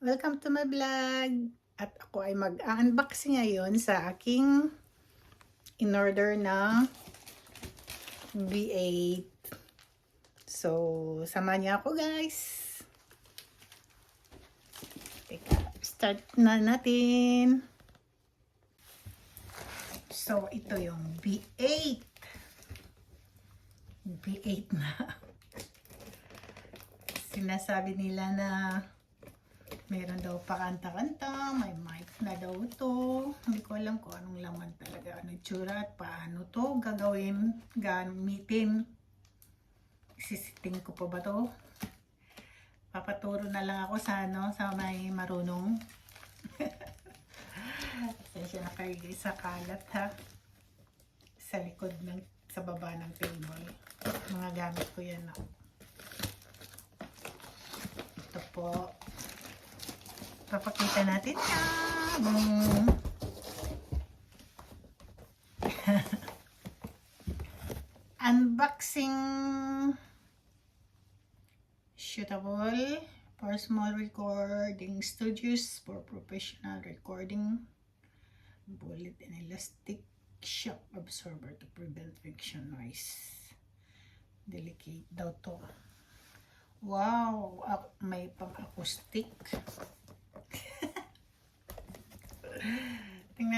Welcome to my vlog! At ako ay mag-unboxing ngayon sa aking in-order na V8. So, sama niya ako guys. Teka, start na natin. So, ito yung V8. V8 na. Sinasabi nila na Meron daw pa kanta-kanta, may mic na daw to. Hindi ko alam kung anong laman talaga, ano itsura at paano to gagawin, gamitin. Sisiting ko pa ba to? Papaturo na lang ako sa ano, sa may marunong. Pasensya na kayo sa kalat ha. Sa likod ng, sa baba ng table. Mga gamit ko yan. ah. Ito po. Papakita natin na. Boom. Unboxing shootable for small recording studios for professional recording. Bullet and elastic shock absorber to prevent friction noise. Delicate daw to. Wow! May pang-acoustic.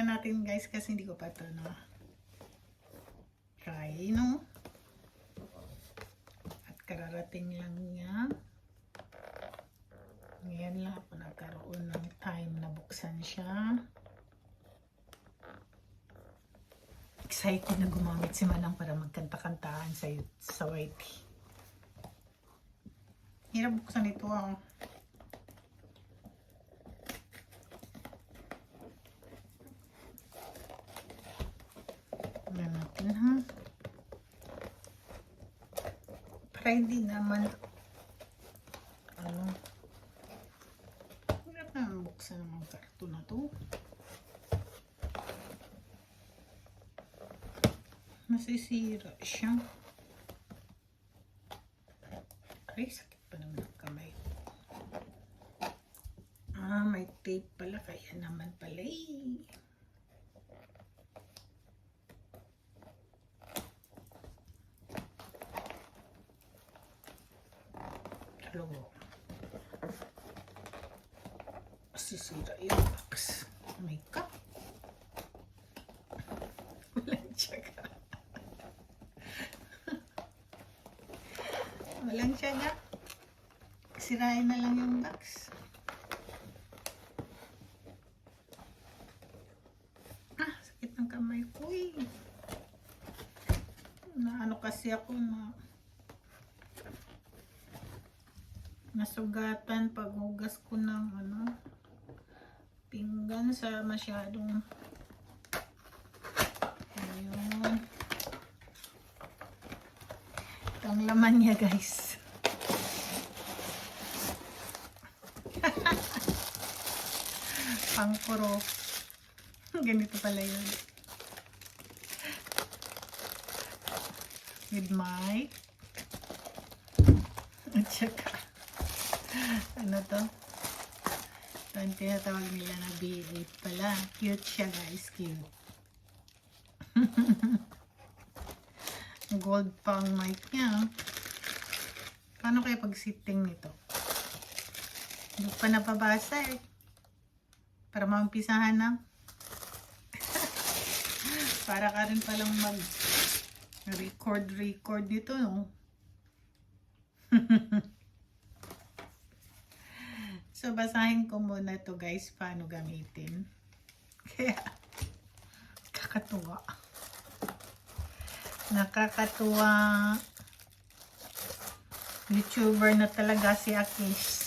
Tingnan natin guys kasi hindi ko pa ito na try no. At kararating lang niya. Ngayon lang ako nagkaroon ng time na buksan siya. Excited na gumamit si Manang para magkanta-kantahan sa, sa YT. Hirap buksan ito ah. Tingnan natin ha. Para hindi naman ano hirap na buksan ng mga karto na to. Masisira siya. Ay, sakit pa naman ang kamay. Ah, may tape pala. Kaya naman pala eh. Hello. Sisira yung box. May cup. Walang tiyaga. Walang tiyaga. Sirain na lang yung box. Ah, sakit ng kamay ko eh. Na ano kasi ako na nasugatan paghugas ko ng ano pinggan sa masyadong ayun. Ito laman niya guys. Pangkuro ganito pala yun. With my at saka ano to? Ito ang tinatawag nila na B8 pala. Cute siya guys, cute. Gold pang mic niya. Paano kaya pag sitting nito? Hindi pa napabasa eh. Para maumpisahan na. Para ka rin palang mag record record dito no. So, basahin ko muna to guys, paano gamitin. Kaya, kakatuwa. Nakakatuwa. YouTuber na talaga si Akis.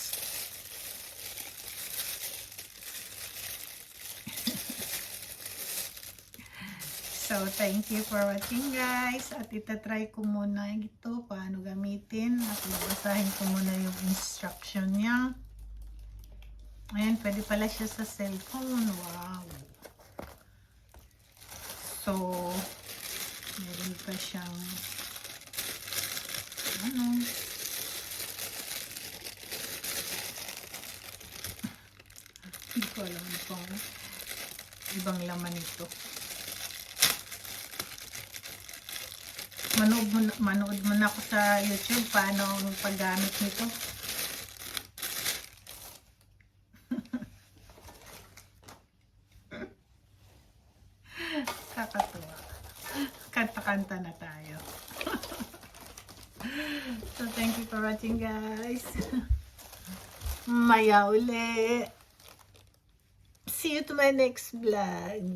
So, thank you for watching guys. At itatry ko muna ito, paano gamitin. At babasahin ko muna yung instruction niya. Ayan, pwede pala siya sa cellphone. Wow. So, meron pa siyang ano. Hindi ko alam itong ibang laman nito. Manood mo, manood mo na ako sa YouTube paano ang paggamit nito. Kakatuwa. Kanta-kanta na tayo. so, thank you for watching, guys. Maya uli. See you to my next vlog.